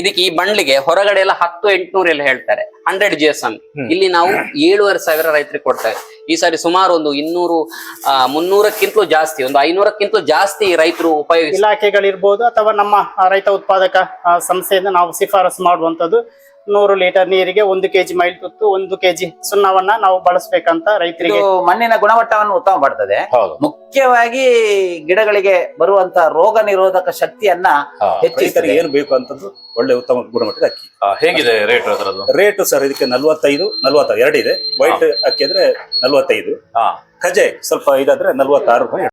ಇದಕ್ಕೆ ಈ ಬಂಡ್ಲಿಗೆ ಹೊರಗಡೆ ಎಲ್ಲ ಹತ್ತು ಎಂಟುನೂರು ಎಲ್ಲ ಹೇಳ್ತಾರೆ. ಹಂಡ್ರೆಡ್ ಜಿ ಎಸ್ ಎಂ ಇಲ್ಲಿ ನಾವು ಏಳುವರೆ ಸಾವಿರ ರೈತರಿಗೆ ಕೊಡ್ತೇವೆ. ಈ ಸಾರಿ ಸುಮಾರು ಒಂದು ಇನ್ನೂರು ಮುನ್ನೂರಕ್ಕಿಂತಲೂ ಜಾಸ್ತಿ ಒಂದು ಐನೂರಕ್ಕಿಂತಲೂ ಜಾಸ್ತಿ ರೈತರು ಉಪಯೋಗ ಇಲಾಖೆಗಳಿರ್ಬೋದು ಅಥವಾ ನಮ್ಮ ರೈತ ಉತ್ಪಾದಕ ಸಂಸ್ಥೆಯಿಂದ ನಾವು ಶಿಫಾರಸು ಮಾಡುವಂತದ್ದು ನೂರು ಲೀಟರ್ ನೀರಿಗೆ ಒಂದು ಕೆಜಿ ಮೈಲ್ ತುತ್ತು ಒಂದು ಕೆಜಿ ಸುಣ್ಣವನ್ನ ನಾವು ಬಳಸಬೇಕಂತ ಇದು ರೈತರಿಗೆ ಮಣ್ಣಿನ ಗುಣಮಟ್ಟವನ್ನು ಉತ್ತಮ ಮಾಡ್ತದೆ. ಮುಖ್ಯವಾಗಿ ಗಿಡಗಳಿಗೆ ಬರುವಂತ ರೋಗ ನಿರೋಧಕ ಶಕ್ತಿಯನ್ನ ರೈತರಿಗೆ ಏನ್ ಬೇಕು ಅಂತದ್ದು ಒಳ್ಳೆ ಉತ್ತಮ ಗುಣಮಟ್ಟದ ಅಕ್ಕಿ. ಹೇಗಿದೆ ರೇಟ್ ರೇಟ್ ಸರ್ ಇದಕ್ಕೆ ನಲ್ವತ್ತೈದು ನಲ್ವತ್ತ ಎರಡಿದೆ ವೈಟ್ ಅಕ್ಕಿ ಅಂದ್ರೆ ನಲ್ವತ್ತೈದು. ಕಜೆ ಖಜೆ ಸ್ವಲ್ಪ ಇದಾದ್ರೆ ನಲ್ವತ್ತಾರು ರೂಪಾಯಿ.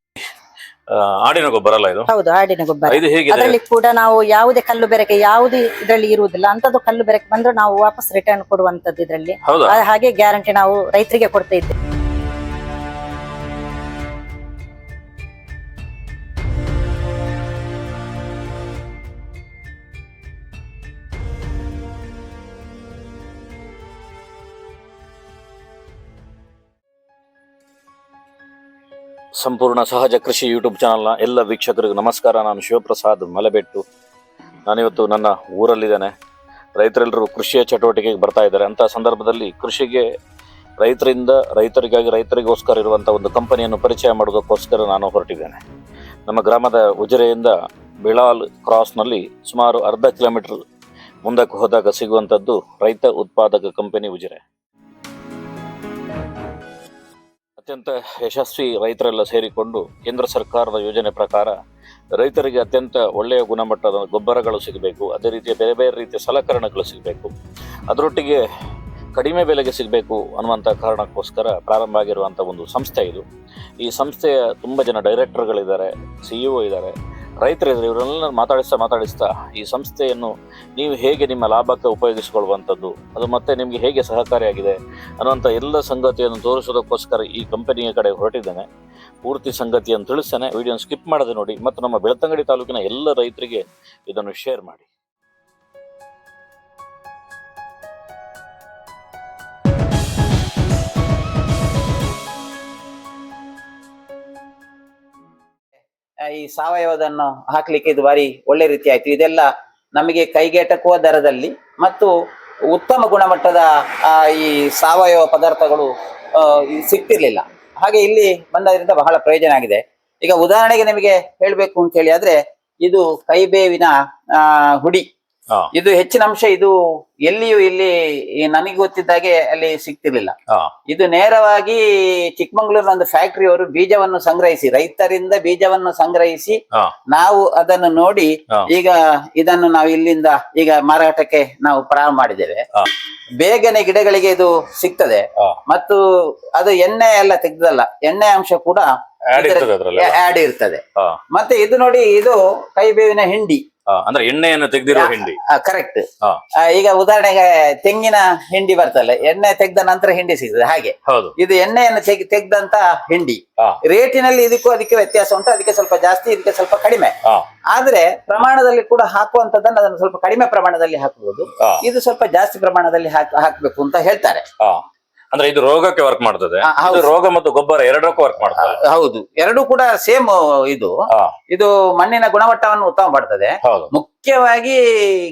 ಆಡಿನ ಗೊಬ್ಬರ ಅಲ್ಲ ಇದು? ಹೌದು ಆಡಿನ ಗೊಬ್ಬರ. ಇದು ಹೇಗಿದೆ? ಅದರಲ್ಲಿ ಕೂಡ ನಾವು ಯಾವುದೇ ಕಲ್ಲು ಬೆರಕೆ ಯಾವುದೇ ಇದರಲ್ಲಿ ಇರುವುದಿಲ್ಲ. ಅಂತದ್ದು ಕಲ್ಲು ಬೆರಕೆ ಬಂದ್ರೆ ನಾವು ವಾಪಸ್ ರಿಟರ್ನ್ ಕೊಡುವಂತದ್ದು ಇದರಲ್ಲಿ. ಹೌದಾ? ಹಾಗೆ ಗ್ಯಾರಂಟಿ ನಾವು ರೈತರಿಗೆ ಕೊಡ್ತಾ ಇದ್ದೇವೆ. ಸಂಪೂರ್ಣ ಸಹಜ ಕೃಷಿ ಯೂಟ್ಯೂಬ್ ಚಾನಲ್ನ ಎಲ್ಲ ವೀಕ್ಷಕರಿಗೂ ನಮಸ್ಕಾರ. ನಾನು ಶಿವಪ್ರಸಾದ್ ಮಲೆಬೆಟ್ಟು. ನಾನಿವತ್ತು ನನ್ನ ಊರಲ್ಲಿದ್ದೇನೆ. ರೈತರೆಲ್ಲರೂ ಕೃಷಿಯ ಚಟುವಟಿಕೆಗೆ ಬರ್ತಾ ಇದ್ದಾರೆ. ಅಂತ ಸಂದರ್ಭದಲ್ಲಿ ಕೃಷಿಗೆ ರೈತರಿಂದ, ರೈತರಿಗಾಗಿ, ರೈತರಿಗೋಸ್ಕರ ಇರುವಂಥ ಒಂದು ಕಂಪನಿಯನ್ನು ಪರಿಚಯ ಮಾಡೋದಕ್ಕೋಸ್ಕರ ನಾನು ಹೊರಟಿದ್ದೇನೆ. ನಮ್ಮ ಗ್ರಾಮದ ಉಜಿರೆಯಿಂದ ಬಿಳಾಲ್ ಕ್ರಾಸ್ನಲ್ಲಿ ಸುಮಾರು ಅರ್ಧ ಕಿಲೋಮೀಟರ್ ಮುಂದಕ್ಕೆ ಹೋದಾಗ ಸಿಗುವಂಥದ್ದು ರೈತ ಉತ್ಪಾದಕ ಕಂಪನಿ ಉಜಿರೆ. ಅತ್ಯಂತ ಯಶಸ್ವಿ ರೈತರೆಲ್ಲ ಸೇರಿಕೊಂಡು ಕೇಂದ್ರ ಸರ್ಕಾರದ ಯೋಜನೆ ಪ್ರಕಾರ ರೈತರಿಗೆ ಅತ್ಯಂತ ಒಳ್ಳೆಯ ಗುಣಮಟ್ಟದ ಗೊಬ್ಬರಗಳು ಸಿಗಬೇಕು, ಅದೇ ರೀತಿಯ ಬೇರೆ ಬೇರೆ ರೀತಿಯ ಸಲಕರಣೆಗಳು ಸಿಗಬೇಕು. ಅದರೊಟ್ಟಿಗೆ ಕಡಿಮೆ ಬೆಲೆಗೆ ಸಿಗಬೇಕು ಅನ್ನುವಂಥ ಕಾರಣಕ್ಕೋಸ್ಕರ ಪ್ರಾರಂಭ ಆಗಿರುವಂಥ ಒಂದು ಸಂಸ್ಥೆ ಇದು. ಈ ಸಂಸ್ಥೆಯ ತುಂಬ ಜನ ಡೈರೆಕ್ಟರ್ಗಳಿದ್ದಾರೆ, ಸಿ ಇ ಒ ಇದ್ದಾರೆ. ರೈತರಿದ್ದಾರೆ ಇವರೆಲ್ಲ ಮಾತಾಡಿಸ್ತಾ ಮಾತಾಡಿಸ್ತಾ ಈ ಸಂಸ್ಥೆಯನ್ನು ನೀವು ಹೇಗೆ ನಿಮ್ಮ ಲಾಭಕ್ಕೆ ಉಪಯೋಗಿಸಿಕೊಳ್ಳುವಂಥದ್ದು, ಅದು ಮತ್ತೆ ನಿಮಗೆ ಹೇಗೆ ಸಹಕಾರಿಯಾಗಿದೆ ಅನ್ನುವಂಥ ಎಲ್ಲ ಸಂಗತಿಯನ್ನು ತೋರಿಸೋದಕ್ಕೋಸ್ಕರ ಈ ಕಂಪನಿಯ ಕಡೆ ಹೊರಟಿದ್ದೇನೆ. ಪೂರ್ತಿ ಸಂಗತಿಯನ್ನು ತಿಳಿಸ್ತೇನೆ. ವಿಡಿಯೋ ಸ್ಕಿಪ್ ಮಾಡದೆ ನೋಡಿ. ಮತ್ತು ನಮ್ಮ ಬೆಳ್ತಂಗಡಿ ತಾಲೂಕಿನ ಎಲ್ಲ ರೈತರಿಗೆ ಇದನ್ನು ಶೇರ್ ಮಾಡಿ. ಈ ಸಾವಯವದನ್ನು ಹಾಕ್ಲಿಕ್ಕೆ ಇದು ಬಾರಿ ಒಳ್ಳೆ ರೀತಿ ಆಯ್ತು ಇದೆಲ್ಲ ನಮಗೆ ಕೈಗೆಟಕುವ ದರದಲ್ಲಿ ಮತ್ತು ಉತ್ತಮ ಗುಣಮಟ್ಟದ ಈ ಸಾವಯವ ಪದಾರ್ಥಗಳು ಸಿಗ್ತಿರ್ಲಿಲ್ಲ. ಹಾಗೆ ಇಲ್ಲಿ ಬಂದದ್ರಿಂದ ಬಹಳ ಪ್ರಯೋಜನ ಆಗಿದೆ. ಈಗ ಉದಾಹರಣೆಗೆ ನಿಮಗೆ ಹೇಳಬೇಕು ಅಂತ ಹೇಳಿ ಆದ್ರೆ ಇದು ಕೈಬೇವಿನ ಹುಡಿ. ಇದು ಹೆಚ್ಚಿನ ಅಂಶ ಇದು ಎಲ್ಲಿಯೂ ಇಲ್ಲಿ ನನಗೆ ಗೊತ್ತಿದ್ದಾಗೆ ಅಲ್ಲಿ ಸಿಗ್ತಿರ್ಲಿಲ್ಲ. ಇದು ನೇರವಾಗಿ ಚಿಕ್ಕಮಂಗ್ಳೂರಿನ ಒಂದು ಫ್ಯಾಕ್ಟರಿಯವರು ಬೀಜವನ್ನು ಸಂಗ್ರಹಿಸಿ ರೈತರಿಂದ ಬೀಜವನ್ನು ಸಂಗ್ರಹಿಸಿ ನಾವು ಅದನ್ನು ನೋಡಿ ಈಗ ಇದನ್ನು ನಾವು ಇಲ್ಲಿಂದ ಈಗ ಮಾರಾಟಕ್ಕೆ ನಾವು ಪ್ರಾರಂಭ ಮಾಡಿದ್ದೇವೆ. ಬೇಗನೆ ಗಿಡಗಳಿಗೆ ಇದು ಸಿಗ್ತದೆ. ಮತ್ತು ಅದು ಎಣ್ಣೆ ಎಲ್ಲ ತೆಗ್ದಲ್ಲ ಎಣ್ಣೆ ಅಂಶ ಕೂಡ ಆಡ್ ಇರ್ತದೆ ಮತ್ತೆ ಇದು ನೋಡಿ ಇದು ಕೈಬೇವಿನ ಹಿಂಡಿ. ಅಂದ್ರೆ ಎಣ್ಣೆಯನ್ನು ತೆಗೆದಿರುವ ಹಿಂಡಿ. ಕರೆಕ್ಟ್ ಈಗ ಉದಾಹರಣೆಗೆ ತೆಂಗಿನ ಹಿಂಡಿ ಬರ್ತಲ್ಲ ಎಣ್ಣೆ ತೆಗೆದ ನಂತರ ಹಿಂಡಿ ಸಿಗ್ತದೆ ಹಾಗೆ. ಹೌದು. ಇದು ಎಣ್ಣೆಯನ್ನು ತೆಗೆದಂತ ತೆಗ್ದಂತ ಹಿಂಡಿ. ರೇಟಿನಲ್ಲಿ ಇದಕ್ಕೂ ಅದಕ್ಕೆ ವ್ಯತ್ಯಾಸ ಉಂಟು ಅದಕ್ಕೆ ಸ್ವಲ್ಪ ಜಾಸ್ತಿ ಇದಕ್ಕೆ ಸ್ವಲ್ಪ ಕಡಿಮೆ. ಆದ್ರೆ ಪ್ರಮಾಣದಲ್ಲಿ ಕೂಡ ಹಾಕುವಂತದ್ದನ್ನು ಅದನ್ನು ಸ್ವಲ್ಪ ಕಡಿಮೆ ಪ್ರಮಾಣದಲ್ಲಿ ಹಾಕಬಹುದು. ಇದು ಸ್ವಲ್ಪ ಜಾಸ್ತಿ ಪ್ರಮಾಣದಲ್ಲಿ ಹಾಕಬೇಕು ಅಂತ ಹೇಳ್ತಾರೆ. ಅಂದ್ರೆ ಇದು ರೋಗಕ್ಕೆ ವರ್ಕ್ ಮಾಡ್ತದೆ. ಹಾ, ಹೌದು. ಇದು ರೋಗ ಮತ್ತು ಗೊಬ್ಬರ ಎರಡಕ್ಕೂ ವರ್ಕ್ ಮಾಡ್ತದೆ. ಹೌದು. ಎರಡು ಕೂಡ ಸೇಮ್ ಇದು. ಹಾ. ಇದು ಮಣ್ಣಿನ ಗುಣಮಟ್ಟವನ್ನು ಉತ್ತಮ ಮಾಡ್ತದೆ. ಹೌದು. ಮುಖ್ಯವಾಗಿ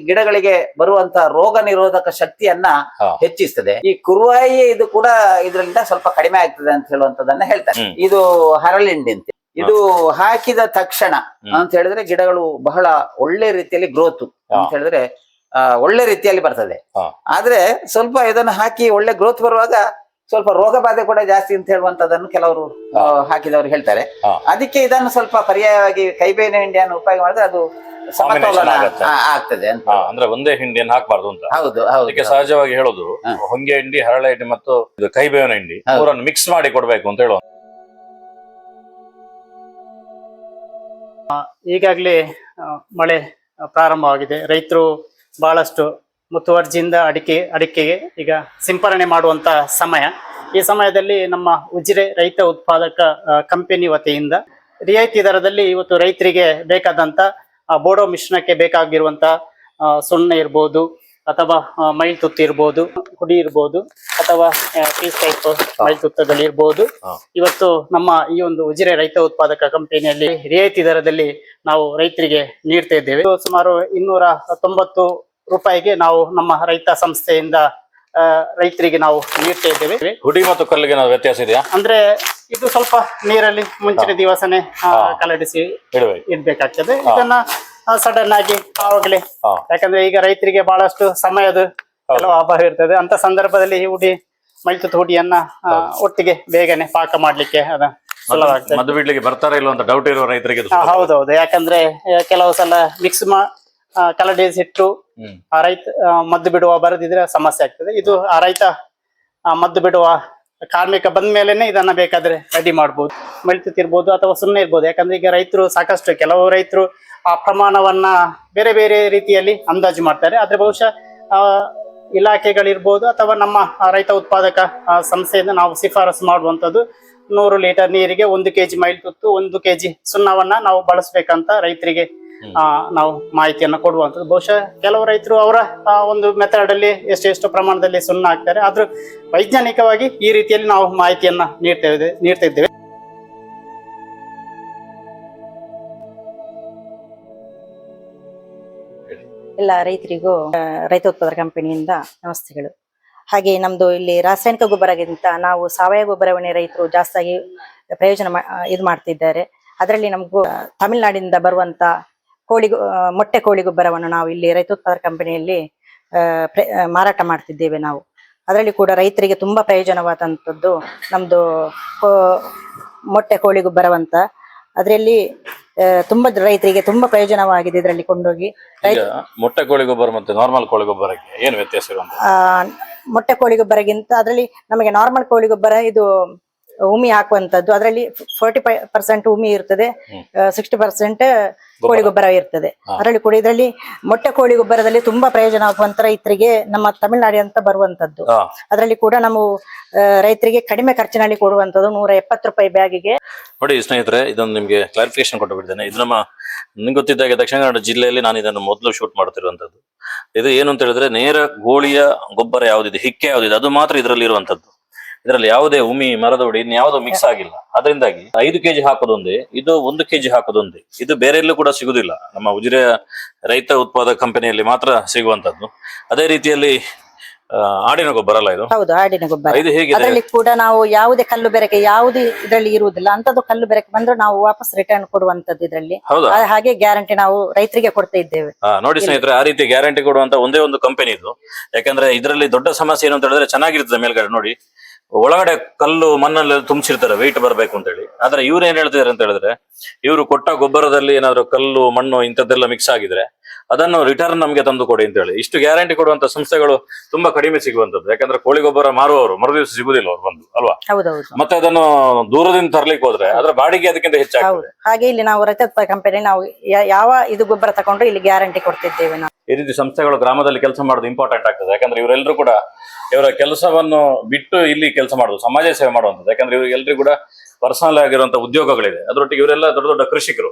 ಗಿಡಗಳಿಗೆ ಬರುವಂತ ರೋಗ ನಿರೋಧಕ ಶಕ್ತಿಯನ್ನ ಹಾ. ಹೆಚ್ಚಿಸ್ತದೆ. ಈ ಕುರುವಾಯಿ ಇದು ಕೂಡ ಇದರಿಂದ ಸ್ವಲ್ಪ ಕಡಿಮೆ ಆಗ್ತದೆ ಅಂತ ಹೇಳುವಂತದನ್ನ ಹೇಳ್ತಾರೆ. ಹ್ಮ್. ಇದು ಹರಳಿಂಡಿ ಅಂತ. ಇದು ಹಾಕಿದ ತಕ್ಷಣ ಅಂತ ಹೇಳಿದ್ರೆ ಗಿಡಗಳು ಬಹಳ ಒಳ್ಳೆ ರೀತಿಯಲ್ಲಿ ಗ್ರೋತ್ ಅಂತ ಹೇಳಿದ್ರೆ ಒಳ್ಳೆ ರೀತಿಯಲ್ಲಿ ಬರ್ತದೆ. ಆದ್ರೆ ಸ್ವಲ್ಪ ಇದನ್ನು ಹಾಕಿ ಒಳ್ಳೆ ಗ್ರೋತ್ ಬರುವಾಗ ಸ್ವಲ್ಪ ರೋಗ ಬಾಧೆ ಕೂಡ ಜಾಸ್ತಿ ಅಂತ ಹೇಳುವಂತದನ್ನು ಕೆಲವರು ಹಾಕಿದವರು ಹೇಳ್ತಾರೆ. ಅದಕ್ಕೆ ಇದನ್ನು ಸ್ವಲ್ಪ ಪರ್ಯಾಯವಾಗಿ ಕೈಬೇವಿನ ಹಿಂಡಿಯನ್ನು ಉಪಯೋಗ ಮಾಡಿದ್ರೆ ಅದು ಸಮತೋಲನ. ಆಗ್ತದೆ ಅಂತ. ಅಂದ್ರೆ ಒಂದೇ ಹಿಂಡಿಯನ್ನು ಹಾಕಬಾರ್ದು ಅಂತ. ಹೌದು ಹೌದು. ಅದಕ್ಕೆ ಸಹಜವಾಗಿ ಹೇಳೋದು ಹೊಂಗೆ ಹಿಂಡಿ ಹರಳೆ ಹಿಂಡಿ ಮತ್ತು ಇದು ಕೈಬೇವಿನ ಹಿಂಡಿ ಅವರನ್ನು ಮೂರನ್ನು ಮಿಕ್ಸ್ ಮಾಡಿ ಕೊಡ್ಬೇಕು ಅಂತ ಹೇಳುವ ಈಗಾಗಲೇ ಮಳೆ ಪ್ರಾರಂಭವಾಗಿದೆ. ರೈತರು ಬಹಳಷ್ಟು ಮುತುವರ್ಜಿಯಿಂದ ಅಡಿಕೆ ಅಡಿಕೆಗೆ ಈಗ ಸಿಂಪರಣೆ ಮಾಡುವಂತ ಸಮಯ. ಈ ಸಮಯದಲ್ಲಿ ನಮ್ಮ ಉಜಿರೆ ರೈತ ಉತ್ಪಾದಕ ಕಂಪನಿ ವತಿಯಿಂದ ರಿಯಾಯಿತಿ ದರದಲ್ಲಿ ಇವತ್ತು ರೈತರಿಗೆ ಬೇಕಾದಂತ ಬೋಡೋ ಮಿಶ್ರಣಕ್ಕೆ ಬೇಕಾಗಿರುವಂತ ಸುಣ್ಣ ಇರ್ಬೋದು ಅಥವಾ ಮೈಲ್ ತುತ್ತು ಇರ್ಬೋದು ಹುಡಿ ಇರ್ಬೋದು ಅಥವಾ ಪೀಸ್ ಟೈಪ್ ಮೈಲ್ ತುತ್ತದಲ್ಲಿ ಇರ್ಬೋದು. ಇವತ್ತು ನಮ್ಮ ಈ ಒಂದು ಉಜಿರೆ ರೈತ ಉತ್ಪಾದಕ ಕಂಪನಿಯಲ್ಲಿ ರಿಯಾಯಿತಿ ದರದಲ್ಲಿ ನಾವು ರೈತರಿಗೆ ನೀಡ್ತಾ ಇದ್ದೇವೆ. ಇದು ಸುಮಾರು ಇನ್ನೂರ ತೊಂಬತ್ತು ರೂಪಾಯಿಗೆ ನಾವು ನಮ್ಮ ರೈತ ಸಂಸ್ಥೆಯಿಂದ ರೈತರಿಗೆ ನಾವು ನೀಡ್ತಾ ಇದ್ದೇವೆ. ಹುಡಿ ಮತ್ತು ಕಲ್ಲಿಗೆ ನಾವು ವ್ಯತ್ಯಾಸ ಇದೆಯಾ? ಅಂದ್ರೆ ಇದು ಸ್ವಲ್ಪ ನೀರಲ್ಲಿ ಮುಂಚಿನ ದಿವಸನೇ ಕಲಡಿಸಿ ಇಡಬೇಕು ಇಡ್ಬೇಕಾಗ್ತದೆ. ಇದನ್ನ ಸಡನ್ ಆಗಿ ಆವಾಗಲೇ ಯಾಕಂದ್ರೆ ಈಗ ರೈತರಿಗೆ ಬಹಳಷ್ಟು ಸಮಯದ ಕೆಲವು ಅಭಾವ ಇರ್ತದೆ. ಅಂತ ಸಂದರ್ಭದಲ್ಲಿ ಈ ಹುಡಿ ಮೈತುತ್ ಹುಡಿಯನ್ನ ಒಟ್ಟಿಗೆ ಬೇಗನೆ ಪಾಕ ಮಾಡ್ಲಿಕ್ಕೆ ಅದ ಸುಲಭ ಆಗ್ತದೆ. ಬರ್ತಾರ ಇಲ್ಲ ಅಂತ ಡೌಟ್ ಇರುವ ರೈತರಿಗೆ ಹೌದೌದು. ಯಾಕಂದ್ರೆ ಕೆಲವು ಸಲ ಮಿಕ್ಸ್ ಮಾ ಆ, ಇಟ್ಟು ಹ್ಮ್. ಆ ರೈತ ಮದ್ದು ಬಿಡುವ ಬರದಿದ್ರೆ ಸಮಸ್ಯೆ ಆಗ್ತದೆ. ಇದು ಆ ರೈತ ಮದ್ದು ಬಿಡುವ ಕಾರ್ಮಿಕ ಬಂದ ಮೇಲೆನೆ ಇದನ್ನ ಬೇಕಾದ್ರೆ ರೆಡಿ ಮಾಡ್ಬೋದು. ಮೆಳ್ತಿರ್ಬೋದು ಅಥವಾ ಸುಮ್ಮನೆ ಇರ್ಬೋದು. ಯಾಕಂದ್ರೆ ಈಗ ರೈತರು ಸಾಕಷ್ಟು ಕೆಲವು ರೈತರು ಆ ಪ್ರಮಾಣವನ್ನ ಬೇರೆ ಬೇರೆ ರೀತಿಯಲ್ಲಿ ಅಂದಾಜು ಮಾಡ್ತಾರೆ. ಆದ್ರೆ ಬಹುಶಃ ಆ, ಇಲಾಖೆಗಳಿರ್ಬೋದು ಅಥವಾ ನಮ್ಮ ರೈತ ಉತ್ಪಾದಕ ಸಂಸ್ಥೆಯಿಂದ ನಾವು ಶಿಫಾರಸು ಮಾಡುವಂತದ್ದು ನೂರು ಲೀಟರ್ ನೀರಿಗೆ ಒಂದು ಕೆಜಿ ಮೈಲ್ ತುತ್ತು ಒಂದು ಕೆಜಿ ಸುಣ್ಣವನ್ನ ನಾವು ಬಳಸಬೇಕಂತ ರೈತರಿಗೆ ನಾವು ಮಾಹಿತಿಯನ್ನು ಕೊಡುವಂಥದ್ದು. ಬಹುಶಃ ಕೆಲವು ರೈತರು ಅವರ ಆ, ಒಂದು ಮೆಥಡ್ ಅಲ್ಲಿ ಎಷ್ಟೆಷ್ಟು ಪ್ರಮಾಣದಲ್ಲಿ ಸುಣ್ಣ ಹಾಕ್ತಾರೆ. ಆದ್ರೂ ವೈಜ್ಞಾನಿಕವಾಗಿ ಈ ರೀತಿಯಲ್ಲಿ ನಾವು ಮಾಹಿತಿಯನ್ನ ನೀಡ್ತೇವೆ ನೀಡ್ತಾ ಇದ್ದೇವೆ. ಎಲ್ಲ ರೈತರಿಗೂ ರೈತ ಉತ್ಪಾದಕ ಕಂಪನಿಯಿಂದ ನಮಸ್ತೆಗಳು. ಹಾಗೆ ನಮ್ದು ಇಲ್ಲಿ ರಾಸಾಯನಿಕ ಗೊಬ್ಬರಗಿಂತ ನಾವು ಸಾವಯವ ಗೊಬ್ಬರವನ್ನೇ ರೈತರು ಜಾಸ್ತಿಯಾಗಿ ಪ್ರಯೋಜನ ಇದು ಮಾಡ್ತಿದ್ದಾರೆ. ಅದರಲ್ಲಿ ನಮಗೂ ತಮಿಳ್ನಾಡಿನಿಂದ ತಮಿಳುನಾಡಿನಿಂದ ಬರುವಂತ ಕೋಳಿ ಮೊಟ್ಟೆ ಕೋಳಿ ಗೊಬ್ಬರವನ್ನು ನಾವು ಇಲ್ಲಿ ರೈತ ಉತ್ಪಾದಕ ಕಂಪನಿಯಲ್ಲಿ ಮಾರಾಟ ಮಾಡ್ತಿದ್ದೇವೆ ನಾವು. ಅದರಲ್ಲಿ ಕೂಡ ರೈತರಿಗೆ ತುಂಬಾ ಪ್ರಯೋಜನವಾದಂಥದ್ದು ನಮ್ದು ಮೊಟ್ಟೆ ಕೋಳಿ ಗೊಬ್ಬರವಂತ. ಅದರಲ್ಲಿ ತುಂಬಾ ರೈತರಿಗೆ ತುಂಬಾ ಪ್ರಯೋಜನವಾಗಿದೆ ಇದರಲ್ಲಿ ಕೊಂಡೋಗಿ. ಮೊಟ್ಟೆ ಕೋಳಿ ಗೊಬ್ಬರ ಮತ್ತೆ ನಾರ್ಮಲ್ ಕೋಳಿ ಗೊಬ್ಬರಕ್ಕೆ ಏನು ವ್ಯತ್ಯಾಸ ಮೊಟ್ಟೆ ಕೋಳಿ ಗೊಬ್ಬರಗಿಂತ ಅದರಲ್ಲಿ ನಮಗೆ ನಾರ್ಮಲ್ ಕೋಳಿ ಗೊಬ್ಬರ ಇದು ಉಮಿ ಹಾಕುವಂತದ್ದು ಅದರಲ್ಲಿ ಫೋರ್ಟಿ ಫೈವ್ ಪರ್ಸೆಂಟ್ ಉಮಿ ಇರ್ತದೆ. ಸಿಕ್ಸ್ಟಿ ಪರ್ಸೆಂಟ್ ಕೋಳಿ ಗೊಬ್ಬರ ಇರ್ತದೆ. ಅದರಲ್ಲಿ ಕೂಡ ಇದರಲ್ಲಿ ಮೊಟ್ಟೆ ಕೋಳಿ ಗೊಬ್ಬರದಲ್ಲಿ ತುಂಬಾ ಪ್ರಯೋಜನ ಆಗುವಂತ ರೈತರಿಗೆ ನಮ್ಮ ತಮಿಳುನಾಡಿ ಅಂತ ಬರುವಂತದ್ದು. ಅದರಲ್ಲಿ ಕೂಡ ನಾವು ರೈತರಿಗೆ ಕಡಿಮೆ ಖರ್ಚಿನಲ್ಲಿ ಕೊಡುವಂತದ್ದು ನೂರ ಎಪ್ಪತ್ತು ರೂಪಾಯಿ ಬ್ಯಾಗಿಗೆ. ನೋಡಿ ಸ್ನೇಹಿತರೆ ಇದೊಂದು ನಿಮಗೆ ಕ್ಲಾರಿಫಿಕೇಶನ್ ಕೊಟ್ಟು ಬಿಡ್ತೇನೆ. ಇದು ನಮ್ಮ ನಿಮ್ಗೆ ಗೊತ್ತಿದ್ದಾಗ ದಕ್ಷಿಣ ಕನ್ನಡ ಜಿಲ್ಲೆಯಲ್ಲಿ ನಾನು ಇದನ್ನು ಮೊದಲು ಶೂಟ್ ಮಾಡ್ತಿರುವಂತದ್ದು ಇದು ಏನು ಅಂತ ಹೇಳಿದ್ರೆ ನೇರ ಗೋಳಿಯ ಗೊಬ್ಬರ ಯಾವ್ದಿದೆ ಹಿಕ್ಕೆ ಯಾವ್ದಿದೆ ಅದು ಮಾತ್ರ ಇದರಲ್ಲಿ ಇರುವಂತದ್ದು. ಇದರಲ್ಲಿ ಯಾವುದೇ ಉಮಿ ಮರದ ಹುಡಿ ಯಾವುದು ಮಿಕ್ಸ್ ಆಗಿಲ್ಲ. ಅದರಿಂದಾಗಿ ಐದು ಕೆಜಿ ಹಾಕೋದೊಂದೇ ಇದು ಒಂದು ಕೆಜಿ ಹಾಕೋದೊಂದೇ. ಇದು ಬೇರೆ ಎಲ್ಲೂ ಕೂಡ ಸಿಗುದಿಲ್ಲ. ನಮ್ಮ ಉಜಿರೆ ರೈತ ಉತ್ಪಾದಕ ಕಂಪನಿಯಲ್ಲಿ ಮಾತ್ರ ಸಿಗುವಂತದ್ದು. ಅದೇ ರೀತಿಯಲ್ಲಿ ಆಡಿನ ಗೊಬ್ಬರ ಅಲ್ಲ ಇದು? ಹೌದು ಆಡಿನ ಗೊಬ್ಬರ. ಇದು ಹೇಗಿದೆ? ಅದರಲ್ಲಿ ಕೂಡ ನಾವು ಯಾವುದೇ ಕಲ್ಲು ಬೆರಕೆ ಯಾವುದೇ ಇದರಲ್ಲಿ ಇರುವುದಿಲ್ಲ. ಅಂತದ್ದು ಕಲ್ಲು ಬೆರಕೆ ಬಂದ್ರೆ ನಾವು ವಾಪಸ್ ರಿಟರ್ನ್ ಕೊಡುವಂತದ್ದು ಇದರಲ್ಲಿ. ಹೌದಾ? ಹಾಗೆ ಗ್ಯಾರಂಟಿ ನಾವು ರೈತರಿಗೆ ಕೊಡ್ತಾ ಇದ್ದೇವೆ. ನೋಡಿ ಸ್ನೇಹಿತರೆ ಆ ರೀತಿ ಗ್ಯಾರಂಟಿ ಕೊಡುವಂತ ಒಂದೇ ಒಂದು ಕಂಪನಿ ಇದು. ಯಾಕಂದ್ರೆ ಇದರಲ್ಲಿ ದೊಡ್ಡ ಸಮಸ್ಯೆ ಏನು ಅಂತ ಹೇಳಿದ್ರೆ ಚೆನ್ನಾಗಿರ್ತದೆ ಮೇಲ್ಗಡೆ ನೋಡಿ. ಒಳಗಡೆ ಕಲ್ಲು ಮಣ್ಣಲ್ಲಿ ತುಂಬಿಸಿರ್ತಾರೆ ವೆಯ್ಟ್ ಬರಬೇಕು ಅಂತ ಹೇಳಿ ಆದ್ರೆ ಇವ್ರು ಏನ್ ಹೇಳ್ತಿದಾರೆ ಅಂತ ಹೇಳಿದ್ರೆ ಇವರು ಕೊಟ್ಟ ಗೊಬ್ಬರದಲ್ಲಿ ಏನಾದ್ರು ಕಲ್ಲು ಮಣ್ಣು ಇಂಥದ್ದೆಲ್ಲ ಮಿಕ್ಸ್ ಆಗಿದ್ರೆ ಅದನ್ನು ರಿಟರ್ನ್ ನಮಗೆ ತಂದು ಕೊಡಿ ಅಂತ ಹೇಳಿ ಇಷ್ಟು ಗ್ಯಾರಂಟಿ ಕೊಡುವಂತ ಸಂಸ್ಥೆಗಳು ತುಂಬಾ ಕಡಿಮೆ ಸಿಗುವಂತದ್ದು ಯಾಕಂದ್ರೆ ಕೋಳಿ ಗೊಬ್ಬರ ಮಾರುವವರು ಮರುದಿವಸ ಸಿಗುದಿಲ್ಲ ಅವ್ರು ಬಂದು ಅಲ್ವಾ? ಮತ್ತೆ ಅದನ್ನು ದೂರದಿಂದ ತರ್ಲಿಕ್ಕೆ ಹೋದ್ರೆ ಅದ್ರ ಬಾಡಿಗೆ ಅದಕ್ಕಿಂತ ಹೆಚ್ಚಾಗ್ತದೆ. ಹಾಗೆ ಇಲ್ಲಿ ನಾವು ರೈತ ಕಂಪನಿ ನಾವು ಯಾವ ಇದು ಗೊಬ್ಬರ ತಗೊಂಡ್ರೆ ಇಲ್ಲಿ ಗ್ಯಾರಂಟಿ ಕೊಡ್ತಿದ್ದೇವೆ ನಾವು. ಈ ರೀತಿ ಸಂಸ್ಥೆಗಳು ಗ್ರಾಮದಲ್ಲಿ ಕೆಲಸ ಮಾಡೋದು ಇಂಪಾರ್ಟೆಂಟ್ ಆಗ್ತದೆ. ಯಾಕಂದ್ರೆ ಇವರೆಲ್ಲರೂ ಕೂಡ ಇವರ ಕೆಲಸವನ್ನು ಬಿಟ್ಟು ಇಲ್ಲಿ ಕೆಲಸ ಮಾಡೋದು ಸಮಾಜ ಸೇವೆ ಮಾಡುವಂಥದ್ದು. ಯಾಕಂದ್ರೆ ಇವ್ರಿಗೆಲ್ಲರಿಗೂ ಕೂಡ ಪರ್ಸನಲ್ ಆಗಿರುವಂತ ಉದ್ಯೋಗಗಳಿದೆ. ಅದರೊಟ್ಟಿಗೆ ಇವರೆಲ್ಲ ದೊಡ್ಡ ದೊಡ್ಡ ಕೃಷಿಕರು.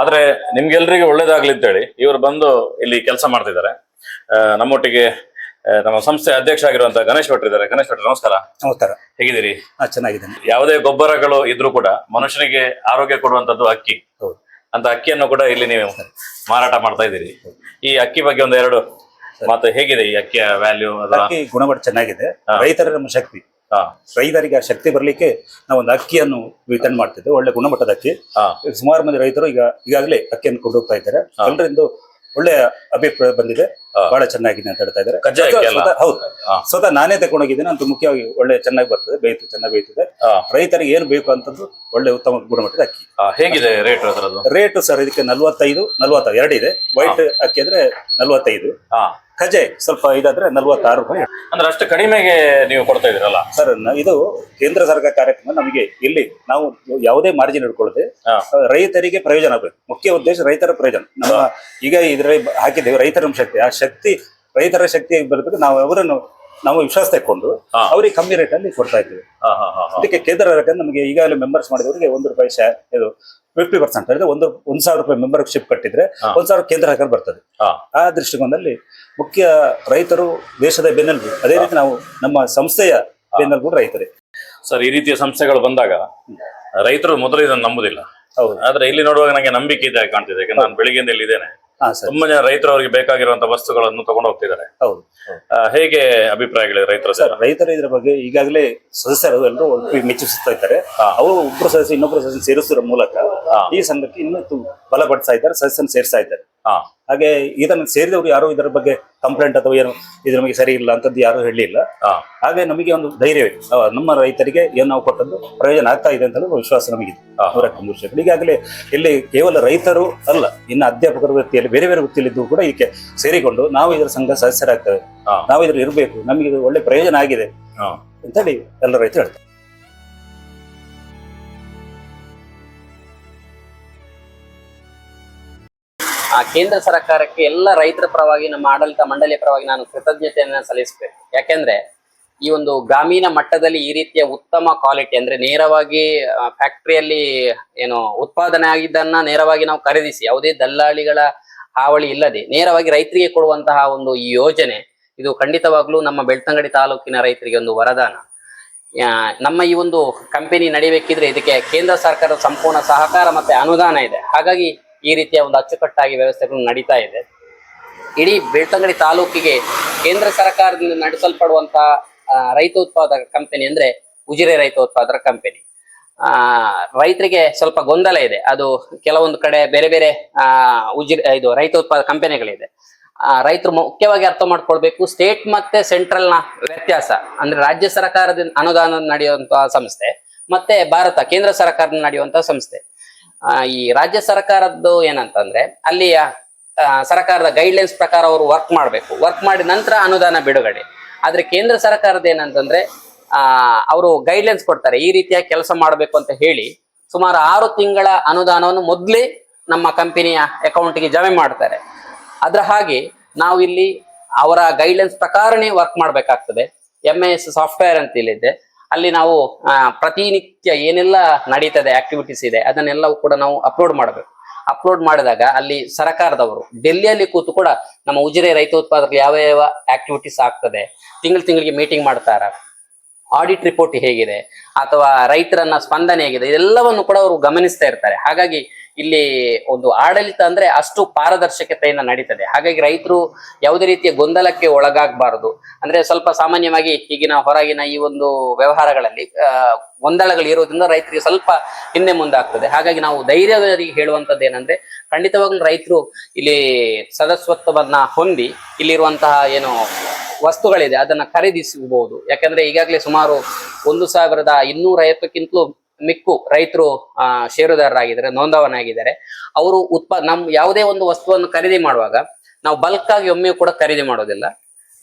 ಆದ್ರೆ ನಿಮ್ಗೆಲ್ರಿಗೂ ಒಳ್ಳೇದಾಗ್ಲಿ ಅಂತೇಳಿ ಇವರು ಬಂದು ಇಲ್ಲಿ ಕೆಲಸ ಮಾಡ್ತಿದ್ದಾರೆ. ನಮ್ಮೊಟ್ಟಿಗೆ ನಮ್ಮ ಸಂಸ್ಥೆ ಅಧ್ಯಕ್ಷ ಆಗಿರುವಂತ ಗಣೇಶ್ ಭಟ್ರು ಇದ್ದಾರೆ. ಗಣೇಶ್ ಭಟ್ರು ನಮಸ್ಕಾರ. ನಮಸ್ಕಾರ. ಹೇಗಿದ್ದೀರಿ? ಚೆನ್ನಾಗಿದ್ದೀನಿ ಚೆನ್ನಾಗಿದ್ದೇನೆ. ಯಾವುದೇ ಗೊಬ್ಬರಗಳು ಇದ್ರೂ ಕೂಡ ಮನುಷ್ಯನಿಗೆ ಆರೋಗ್ಯ ಕೊಡುವಂತದ್ದು ಅಕ್ಕಿ. ಹೌದು. ಅಂತ ಅಕ್ಕಿಯನ್ನು ಕೂಡ ಇಲ್ಲಿ ನೀವು ಮಾರಾಟ ಮಾಡ್ತಾ ಇದ್ದೀರಿ. ಈ ಅಕ್ಕಿ ಬಗ್ಗೆ ಒಂದು ಎರಡು ಮತ್ತೆ ಹೇಗಿದೆ ಈ ಅಕ್ಕಿಯ ವ್ಯಾಲ್ಯೂ ಅಕ್ಕಿ ಗುಣಮಟ್ಟ ಚೆನ್ನಾಗಿದೆ. ರೈತರ ನಮ್ಮ ಶಕ್ತಿ. ರೈತರಿಗೆ ಆ ಶಕ್ತಿ ಬರ್ಲಿಕ್ಕೆ ನಾವು ಒಂದು ಅಕ್ಕಿಯನ್ನು ವಿತರಣೆ ಮಾಡ್ತಿದ್ದೆ ಒಳ್ಳೆ ಗುಣಮಟ್ಟದ ಅಕ್ಕಿ. ಸುಮಾರು ಮಂದಿ ರೈತರು ಈಗ ಈಗಾಗಲೇ ಅಕ್ಕಿಯನ್ನು ಕೊಂಡು ಹೋಗ್ತಾ ಇದ್ದಾರೆ. ಎಲ್ಲರಿಂದ ಒಳ್ಳೆಯ ಅಭಿಪ್ರಾಯ ಬಂದಿದೆ. ಬಹಳ ಚೆನ್ನಾಗಿದೆ ಅಂತ ಹೇಳ್ತಾ ಇದ್ದಾರೆ? ಹೌದು. ಸ್ವತಃ ನಾನೇ ತಗೊಂಡೋಗಿದ್ದೇನೆ. ಅಂತ ಮುಖ್ಯವಾಗಿ ಒಳ್ಳೆ ಚೆನ್ನಾಗಿ ಬರ್ತದೆ. ಬೇಯ್ತು ಚೆನ್ನಾಗಿ ಬೇಯ್ತದೆ. ರೈತರಿಗೆ ಏನು ಬೇಕು ಅಂತದ್ದು ಒಳ್ಳೆ ಉತ್ತಮ ಗುಣಮಟ್ಟದ ಅಕ್ಕಿ. ಹೇಗಿದೆ ರೇಟ್ ರೇಟ್ ಸರ್ ಇದಕ್ಕೆ ನಲ್ವತ್ತೈದು ನಲ್ವತ್ತ ಎರಡು ಇದೆ. ವೈಟ್ ಅಕ್ಕಿ ಅಂದ್ರೆ ನಲ್ವತ್ತೈದು. ಖಜೆ ಸ್ವಲ್ಪ ಇದಾದ್ರೆ ನಲ್ವತ್ತಾರು ರೂಪಾಯಿ ಅಂದ್ರೆ ಅಷ್ಟು ಕಡಿಮೆಗೆ ನೀವು ಕೊಡ್ತಾ ಇದೀರಲ್ಲ ಸರ್ ನ- ಇದು ಕೇಂದ್ರ ಸರ್ಕಾರ ಕಾರ್ಯಕ್ರಮ ನಮಗೆ ಇಲ್ಲಿ ನಾವು ಯಾವುದೇ ಮಾರ್ಜಿನ್ ಇಟ್ಕೊಳ್ಳದೆ ಹಾ. ರೈತರಿಗೆ ಪ್ರಯೋಜನ ಆಗಬೇಕು. ಮುಖ್ಯ ಉದ್ದೇಶ ರೈತರ ಪ್ರಯೋಜನ. ನಮ್ಮ ಈಗ ಇದ್ರಲ್ಲಿ ಹಾಕಿದ್ದೇವೆ ರೈತರ ಶಕ್ತಿ. ಆ ಶಕ್ತಿ ರೈತರ ಶಕ್ತಿ ಬರ್ಬೇಕು ನಾವು ಅವರನ್ನು ನಾವು ವಿಶ್ವಾಸ ತಕ್ಕೊಂಡು ಅವ್ರಿಗೆ ಕಮ್ಮಿ ರೇಟ್ ಅಲ್ಲಿ ಕೊಡ್ತಾ ಇದ್ದೀವಿ. ಅದಕ್ಕೆ ಕೇಂದ್ರ ಸರ್ಕಾರ ನಮಗೆ ಈಗಾಗಲೇ ಮೆಂಬರ್ಸ್ ಮಾಡಿದವರಿಗೆ ಒಂದು ರೂಪಾಯಿ ಶೇರ್ ಇದು ಫಿಫ್ಟಿ ಪರ್ಸೆಂಟ್ ಅಂದ್ರೆ ಒಂದು ಒಂದ್ ಸಾವಿರ ರೂಪಾಯಿ ಮೆಂಬರ್ಶಿಪ್ ಕಟ್ಟಿದ್ರೆ. ಒಂದ್ ಸಾವಿರ ಕೇಂದ್ರ ಸರ್ಕಾರ ಬರ್ತದೆ. ಆ ದೃಷ್ಟಿಕೋನದಲ್ಲಿ ಮುಖ್ಯ ರೈತರು ದೇಶದ ಬೆನ್ನೆಲುಬು. ಅದೇ ರೀತಿ ನಾವು ನಮ್ಮ ಸಂಸ್ಥೆಯ ಬೆನ್ನೆಲುಬು ರೈತರೇ. ಸರ್ ಈ ರೀತಿಯ ಸಂಸ್ಥೆಗಳು ಬಂದಾಗ ರೈತರು ಮೊದಲು ಇದನ್ನು ನಂಬುದಿಲ್ಲ. ಹೌದು. ಆದ್ರೆ ಇಲ್ಲಿ ನೋಡುವಾಗ ನಂಗೆ ನಂಬಿಕೆ ಇದೆ ಕಾಣ್ತಿದೆ. ಯಾಕಂದ್ರೆ ನಾನು ಬೆಳಿಗ್ಗೆಯಿಂದ ಇಲ್ಲಿ ಇದ್ದೇನೆ. ಹಾ ಸರ್ ತುಂಬಾ ಜನ ರೈತರು ಅವರಿಗೆ ಬೇಕಾಗಿರುವಂತ ವಸ್ತುಗಳನ್ನು ತಗೊಂಡು ಹೋಗ್ತಿದ್ದಾರೆ. ಹೌದು. ಹೇಗೆ ಅಭಿಪ್ರಾಯಗಳಿದೆ ರೈತರ ಸರ್? ರೈತರು ಇದ್ರ ಬಗ್ಗೆ ಈಗಾಗಲೇ ಸದಸ್ಯರು ಎಲ್ಲರೂ ಒಪ್ಪಿ ಮೆಚ್ಚಿಸ್ತಾ ಇದ್ದಾರೆ. ಅವರು ಒಬ್ಬರು ಸದಸ್ಯ ಇನ್ನೊಬ್ಬರು ಸದಸ್ಯ ಸೇರಿಸುವ ಮೂಲಕ ಈ ಸಂಘಕ್ಕೆ ಇನ್ನೂ ಬಲಪಡಿಸ್ತಾ ಇದ್ದಾರೆ ಸದಸ್ಯನ ಸೇರಿಸ್ತಾ ಇದ್ದಾರೆ. ಹಾಗೆ ಇದನ್ನು ಸೇರಿದವರು ಯಾರು ಇದರ ಬಗ್ಗೆ ಕಂಪ್ಲೇಂಟ್ ಅಥವಾ ಏನು ಇದು ನಮಗೆ ಸರಿ ಇಲ್ಲ ಅಂತದ್ದು ಯಾರು ಹೇಳಲಿಲ್ಲ. ಹಾಗೆ ನಮಗೆ ಒಂದು ಧೈರ್ಯವೇ ನಮ್ಮ ರೈತರಿಗೆ ಏನು ನಾವು ಕೊಟ್ಟದ್ದು ಪ್ರಯೋಜನ ಆಗ್ತಾ ಇದೆ ಅಂತ ಹೇಳಿ ವಿಶ್ವಾಸ ನಮಗಿದೆ. ಇದೆ ನೂರಕ್ಕೆ ನೂರು ಶೇಕಡ. ಈಗಾಗಲೇ ಇಲ್ಲಿ ಕೇವಲ ರೈತರು ಅಲ್ಲ ಇನ್ನು ಅಧ್ಯಾಪಕರ ವೃತ್ತಿಯಲ್ಲಿ ಬೇರೆ ಬೇರೆ ವೃತ್ತಿಯಲ್ಲಿದ್ದು ಕೂಡ ಇದಕ್ಕೆ ಸೇರಿಕೊಂಡು ನಾವು ಇದರ ಸಂಘ ಸದಸ್ಯರಾಗ್ತೇವೆ. ನಾವು ಇದ್ರ ಇರಬೇಕು ನಮಗೆ ಇದು ಒಳ್ಳೆ ಪ್ರಯೋಜನ ಆಗಿದೆ ಹಾ. ಅಂತೇಳಿ ಎಲ್ಲ ರೈತರು ಹೇಳ್ತಾರೆ. ಆ ಕೇಂದ್ರ ಸರ್ಕಾರಕ್ಕೆ ಎಲ್ಲ ರೈತರ ಪರವಾಗಿ, ನಮ್ಮ ಆಡಳಿತ ಮಂಡಳಿಯ ಪರವಾಗಿ ನಾನು ಕೃತಜ್ಞತೆಯನ್ನ ಸಲ್ಲಿಸಬೇಕು. ಯಾಕೆಂದ್ರೆ ಈ ಒಂದು ಗ್ರಾಮೀಣ ಮಟ್ಟದಲ್ಲಿ ಈ ರೀತಿಯ ಉತ್ತಮ ಕ್ವಾಲಿಟಿ ಅಂದ್ರೆ ನೇರವಾಗಿ ಫ್ಯಾಕ್ಟರಿಯಲ್ಲಿ ಏನು ಉತ್ಪಾದನೆ ಆಗಿದ್ದನ್ನ ನೇರವಾಗಿ ನಾವು ಖರೀದಿಸಿ, ಯಾವುದೇ ದಲ್ಲಾಳಿಗಳ ಹಾವಳಿ ಇಲ್ಲದೆ ನೇರವಾಗಿ ರೈತರಿಗೆ ಕೊಡುವಂತಹ ಒಂದು ಈ ಯೋಜನೆ, ಇದು ಖಂಡಿತವಾಗ್ಲೂ ನಮ್ಮ ಬೆಳ್ತಂಗಡಿ ತಾಲೂಕಿನ ರೈತರಿಗೆ ಒಂದು ವರದಾನ. ನಮ್ಮ ಈ ಒಂದು ಕಂಪನಿ ನಡಿಬೇಕಿದ್ರೆ ಇದಕ್ಕೆ ಕೇಂದ್ರ ಸರ್ಕಾರದ ಸಂಪೂರ್ಣ ಸಹಕಾರ ಮತ್ತೆ ಅನುದಾನ ಇದೆ. ಹಾಗಾಗಿ ಈ ರೀತಿಯ ಒಂದು ಅಚ್ಚುಕಟ್ಟಾಗಿ ವ್ಯವಸ್ಥೆಗಳು ನಡೀತಾ ಇದೆ. ಇಡೀ ಬೆಳ್ತಂಗಡಿ ತಾಲೂಕಿಗೆ ಕೇಂದ್ರ ಸರ್ಕಾರದಿಂದ ನಡೆಸಲ್ಪಡುವಂತಹ ರೈತ ಉತ್ಪಾದಕ ಕಂಪನಿ ಅಂದ್ರೆ ಉಜಿರೆ ರೈತ ಉತ್ಪಾದಕ ಕಂಪನಿ ಆ, ರೈತರಿಗೆ ಸ್ವಲ್ಪ ಗೊಂದಲ ಇದೆ. ಅದು ಕೆಲವೊಂದು ಕಡೆ ಬೇರೆ ಬೇರೆ, ಆ, ಉಜಿರೆ, ಇದು ರೈತ ಉತ್ಪಾದಕ ಕಂಪನಿಗಳಿದೆ ರೈತರು ಮುಖ್ಯವಾಗಿ ಅರ್ಥ ಮಾಡ್ಕೊಳ್ಬೇಕು ಸ್ಟೇಟ್ ಮತ್ತೆ ಸೆಂಟ್ರಲ್ನ ವ್ಯತ್ಯಾಸ. ಅಂದ್ರೆ ರಾಜ್ಯ ಸರ್ಕಾರದಿಂದ ಅನುದಾನ ನಡೆಯುವಂತಹ ಸಂಸ್ಥೆ, ಮತ್ತೆ ಭಾರತ, ಕೇಂದ್ರ ಸರ್ಕಾರದಿಂದ ನಡೆಯುವಂತಹ ಸಂಸ್ಥೆ. ಈ ರಾಜ್ಯ ಸರ್ಕಾರದ್ದು ಏನಂತಂದ್ರೆ ಅಲ್ಲಿಯ ಸರ್ಕಾರದ ಗೈಡ್ಲೈನ್ಸ್ ಪ್ರಕಾರ ಅವರು ವರ್ಕ್ ಮಾಡಬೇಕು. ವರ್ಕ್ ಮಾಡಿದ ನಂತರ ಅನುದಾನ ಬಿಡುಗಡೆ. ಆದ್ರೆ ಕೇಂದ್ರ ಸರ್ಕಾರದ ಏನಂತಂದ್ರೆ, ಆ, ಅವರು ಗೈಡ್ಲೈನ್ಸ್ ಕೊಡ್ತಾರೆ. ಈ ರೀತಿಯ ಕೆಲಸ ಮಾಡಬೇಕು ಅಂತ ಹೇಳಿ ಸುಮಾರು ಆರು ತಿಂಗಳ ಅನುದಾನವನ್ನು ಮೊದಲೇ ನಮ್ಮ ಕಂಪನಿಯ ಅಕೌಂಟ್ಗೆ ಜಮೆ ಮಾಡ್ತಾರೆ. ಅದ್ರ ಹಾಗೆ ನಾವು ಇಲ್ಲಿ ಅವರ ಗೈಡ್ಲೈನ್ಸ್ ಪ್ರಕಾರನೇ ವರ್ಕ್ ಮಾಡಬೇಕಾಗ್ತದೆ. ಎಂ ಸಾಫ್ಟ್ವೇರ್ ಅಂತ ಇಲ್ಲಿದೆ ಅಲ್ಲಿ ನಾವು ಪ್ರತಿನಿತ್ಯ ಏನೆಲ್ಲ ನಡೀತದೆ ಆಕ್ಟಿವಿಟೀಸ್ ಇದೆ, ಅದನ್ನೆಲ್ಲವೂ ಕೂಡ ನಾವು ಅಪ್ಲೋಡ್ ಮಾಡಬೇಕು. ಅಪ್ಲೋಡ್ ಮಾಡಿದಾಗ ಅಲ್ಲಿ ಸರ್ಕಾರದವರು, ಡೆಲ್ಲಿಯಲ್ಲಿ ಕೂತು ಕೂಡ ನಮ್ಮ ಉಜಿರೆ ರೈತ ಉತ್ಪಾದಕರು ಯಾವ ಯಾವ ಆಕ್ಟಿವಿಟೀಸ್ ಆಗ್ತದೆ, ತಿಂಗಳು ತಿಂಗಳಿಗೆ ಮೀಟಿಂಗ್ ಮಾಡ್ತಾರ ಆಡಿಟ್ ರಿಪೋರ್ಟ್ ಹೇಗಿದೆ, ಅಥವಾ ರೈತರನ್ನ ಸ್ಪಂದನೆ ಹೇಗಿದೆ, ಇದೆಲ್ಲವನ್ನು ಕೂಡ ಅವರು ಗಮನಿಸ್ತಾ ಇರ್ತಾರೆ. ಹಾಗಾಗಿ ಇಲ್ಲಿ ಒಂದು ಆಡಳಿತ ಅಂದ್ರೆ ಅಷ್ಟು ಪಾರದರ್ಶಕತೆಯಿಂದ ನಡೀತದೆ. ಹಾಗಾಗಿ ರೈತರು ಯಾವುದೇ ರೀತಿಯ ಗೊಂದಲಕ್ಕೆ ಒಳಗಾಗಬಾರದು. ಅಂದ್ರೆ ಸ್ವಲ್ಪ ಸಾಮಾನ್ಯವಾಗಿ ಈಗಿನ ಹೊರಗಿನ ಈ ಒಂದು ವ್ಯವಹಾರಗಳಲ್ಲಿ ಗೊಂದಲಗಳು ಇರೋದ್ರಿಂದ ರೈತರಿಗೆ ಸ್ವಲ್ಪ ಹಿಂದೆ ಮುಂದಾಗ್ತದೆ. ಹಾಗಾಗಿ ನಾವು ಧೈರ್ಯವಾಗಿ ಹೇಳುವಂತದ್ದು ಏನಂದ್ರೆ, ಖಂಡಿತವಾಗ್ಲೂ ರೈತರು ಇಲ್ಲಿ ಸದಸ್ಯತ್ವವನ್ನ ಹೊಂದಿ ಇಲ್ಲಿರುವಂತಹ ಏನು ವಸ್ತುಗಳಿದೆ, ಅದನ್ನ ಖರೀದಿಸಬಹುದು. ಯಾಕಂದ್ರೆ ಈಗಾಗಲೇ ಸುಮಾರು ಒಂದು ಸಾವಿರದ ಇನ್ನೂರ ಐವತ್ತಕ್ಕಿಂತಲೂ ಮಿಕ್ಕು ರೈತರು, ಆ, ಷೇರುದಾರರಾಗಿದ್ದಾರೆ, ನೋಂದವನಾಗಿದ್ದಾರೆ. ಅವರು ಉತ್ಪಾ, ನಮ್ ಯಾವುದೇ ಒಂದು ವಸ್ತುವನ್ನು ಖರೀದಿ ಮಾಡುವಾಗ ನಾವು ಬಲ್ಕ್ ಆಗಿ ಒಮ್ಮೆ ಕೂಡ ಖರೀದಿ ಮಾಡೋದಿಲ್ಲ.